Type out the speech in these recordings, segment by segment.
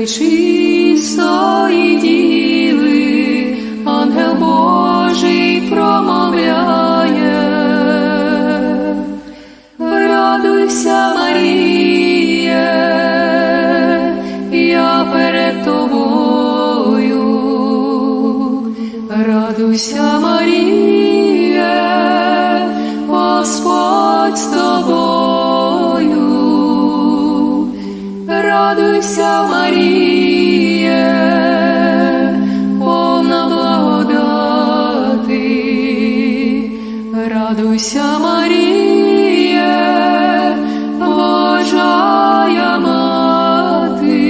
пречистої діви, ангел Божий промовляє. Радуйся, Маріє, я перед тобою. Радуйся, Радуйся, Маріє, повна благодати. Радуйся, Маріє, Божая мати.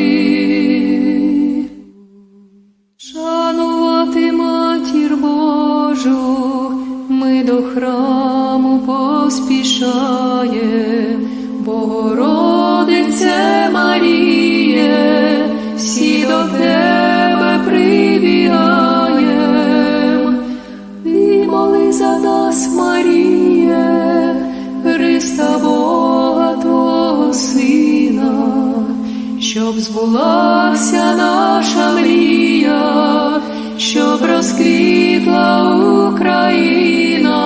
Шанувати матір Божу, ми до храму поспішаєм, Богородице щоб збулася наша мрія, щоб розквітла Україна.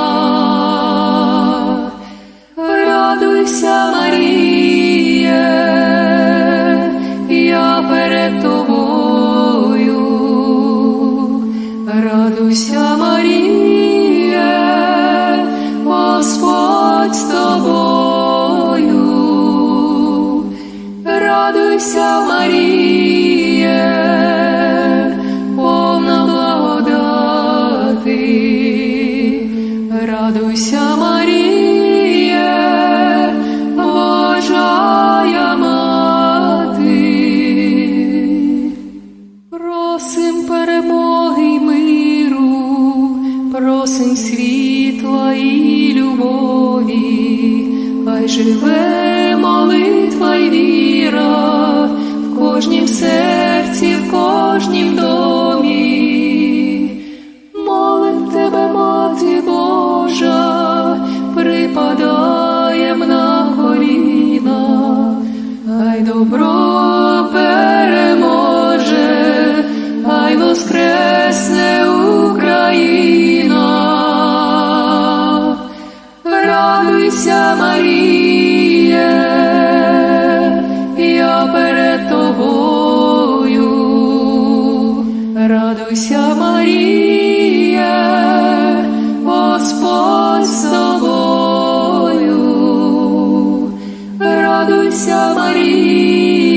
Радуйся, Маріє, повна благодати. Радуйся, Маріє, Божая мати. Просим перемоги й миру, просим світла і любові, хай живе молитва й віра в кожнім серці, в кожнім домі. Молим тебе, мати Божа, припадаєм на коліна, хай добро Радуйся, Господь з тобою. Радуйся, Маріє,